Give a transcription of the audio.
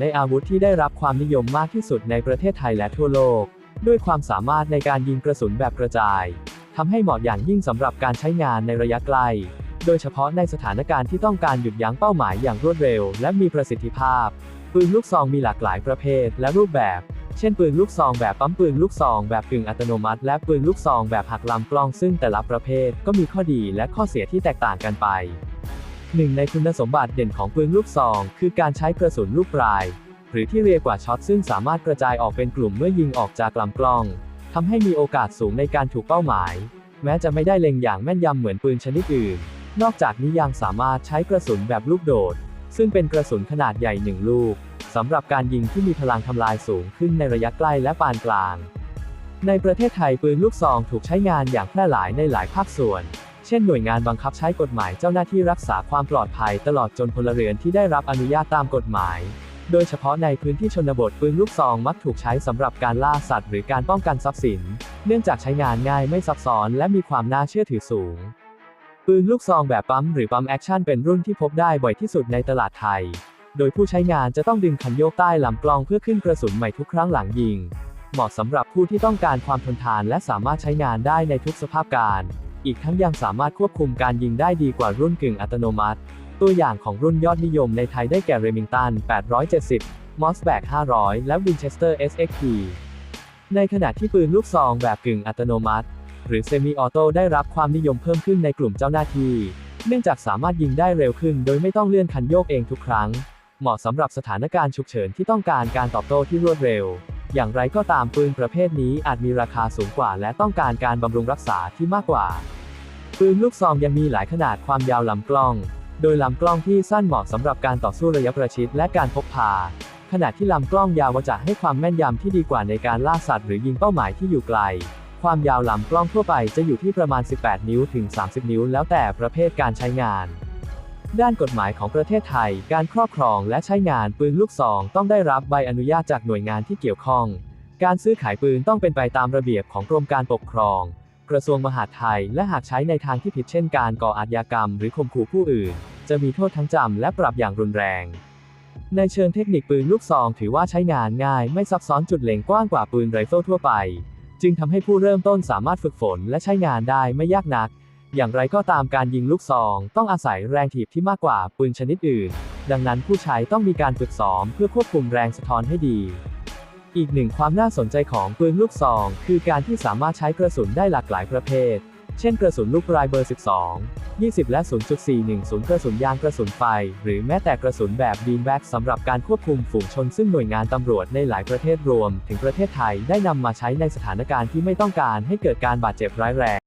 ในอาวุธที่ได้รับความนิยมมากที่สุดในประเทศไทยและทั่วโลก ด้วยความสามารถในการยิงกระสุนแบบกระจายทำให้เหมาะอย่างยิ่งสำหรับการใช้งานในระยะไกล โดยเฉพาะในสถานการณ์ที่ต้องการหยุดยั้งเป้าหมายอย่างรวดเร็ว และมีประสิทธิภาพ ปืนลูกซองมีหลากหลายประเภทและรูปแบบ เช่น ปืนลูกซองแบบปั๊มปืนลูกซองแบบกึ่งอัตโนมัติ และปืนลูกซองแบบหักลำกล้องซึ่งแต่ละประเภทก็มีข้อดีและข้อเสียที่แตกต่างกันไป หนึ่งในคุณสมบัติเด่นของปืนลูกซอง คือการใช้กระสุนลูกปลาย หรือที่เรียกว่าช็อตซึ่งสามารถกระจายออกเป็นกลุ่มเมื่อยิงออกจากลำกล้องทำให้มีโอกาสสูงในการถูกเป้าหมาย แม้จะไม่ได้เล็งอย่างแม่นยำเหมือนปืนชนิดอื่น นอกจากนี้ยังสามารถใช้กระสุนแบบลูกโดด ซึ่งเป็นกระสุนขนาดใหญ่หนึ่งลูกสำหรับการยิงที่มีพลังทำลายสูงขึ้นในระยะใกล้และปานกลาง ในประเทศไทยปืนลูกซองถูกใช้งานอย่างแพร่หลายในหลายภาคส่วน เช่นหน่วยงานบังคับใช้กฎหมายเจ้าหน้าที่รักษาความปลอดภัยตลอดจนพลเรือนที่ได้รับอนุญาตตามกฎหมาย โดยเฉพาะในพื้นที่ชนบทปืนลูกซองมักถูกใช้สำหรับการล่าสัตว์หรือการป้องกันทรัพย์สิน เนื่องจากใช้งานง่ายไม่ซับซ้อนและมีความน่าเชื่อถือสูง ปืนลูกซองแบบปั๊มหรือปั๊มแอคชั่นเป็นรุ่นที่พบได้บ่อยที่สุดในตลาดไทย โดยผู้ใช้งานจะต้องดึงคันโยกใต้ลำกลองเพื่อขึ้นกระสุนใหม่ทุกครั้งหลังยิง เหมาะสำหรับผู้ที่ต้องการความทนทานและสามารถใช้งานได้ในทุกสภาพการ อีกทั้งยังสามารถควบคุมการยิงได้ดีกว่ารุ่นกึ่งอัตโนมัติ ตัวอย่างของรุ่นยอดนิยมในไทยได้แก่ Remington 870 Mossback 500 และ Winchester SXP ในขณะที่ปืนลูกซองแบบกึ่งอัตโนมัติ หรือเซมิออโต้ได้รับความนิยมเพิ่มขึ้นในกลุ่มเจ้าหน้าที่ เนื่องจากสามารถยิงได้เร็วขึ้น โดยไม่ต้องเลื่อนคันโยกเองทุกครั้ง เหมาะสำหรับสถานการณ์ฉุกเฉินที่ต้องการการตอบโต้ที่รวดเร็ว อย่างไรก็ตามปืนประเภทนี้อาจมีราคาสูงกว่า และต้องการการบำรุงรักษาที่มากกว่า ปืนลูกซองยังมีหลายขนาดความยาวลำกล้อง โดยลำกล้องที่สั้นเหมาะสำหรับการต่อสู้ระยะประชิดและการพกพา ขณะที่ลำกล้องยาวจะให้ความแม่นยำที่ดีกว่าในการล่าสัตว์หรือยิงเป้าหมายที่อยู่ไกล ความยาวลำกล้องทั่วไปจะอยู่ที่ประมาณ 18 นิ้วถึง 30 นิ้ว แล้วแต่ประเภทการใช้งาน ด้านกฎหมายของประเทศไทย การครอบครองและใช้งานปืนลูกซองต้องได้รับใบอนุญาตจากหน่วยงานที่เกี่ยวข้อง การซื้อขายปืนต้องเป็นไปตามระเบียบของกรมการปกครอง กระทรวงมหาดไทย และหากใช้ในทางที่ผิดเช่นการก่ออาชญากรรม หรือข่มขู่ผู้อื่น จะมีโทษทั้งจำและปรับอย่างรุนแรง ในเชิงเทคนิคปืนลูกซองถือว่าใช้งานง่าย ไม่ซับซ้อนจุดเล็งกว้างกว่าปืนไรเฟิลทั่วไป จึงทำให้ผู้เริ่มต้นสามารถฝึกฝนและใช้งานได้ไม่ยากนัก อย่างไรก็ตามการยิงลูกซอง ต้องอาศัยแรงถีบที่มากกว่าปืนชนิดอื่น ดังนั้นผู้ใช้ต้องมีการฝึกซ้อมเพื่อควบคุมแรงสะท้อนให้ดี อีกหนึ่งความน่าสนใจของปืนลูกซอง คือการที่สามารถใช้กระสุนได้หลากหลายประเภท เช่นกระสุนลูกปลายเบอร์ 12 20 และ 0.410 กระสุนยางกระสุนไฟ หรือแม้แต่กระสุนแบบบีนแบ็กสำหรับการควบคุมฝูงชนซึ่งหน่วยงานตำรวจในหลายประเทศรวม ถึงประเทศไทยได้นำมาใช้ในสถานการณ์ที่ไม่ต้องการให้เกิดการบาดเจ็บร้ายแรง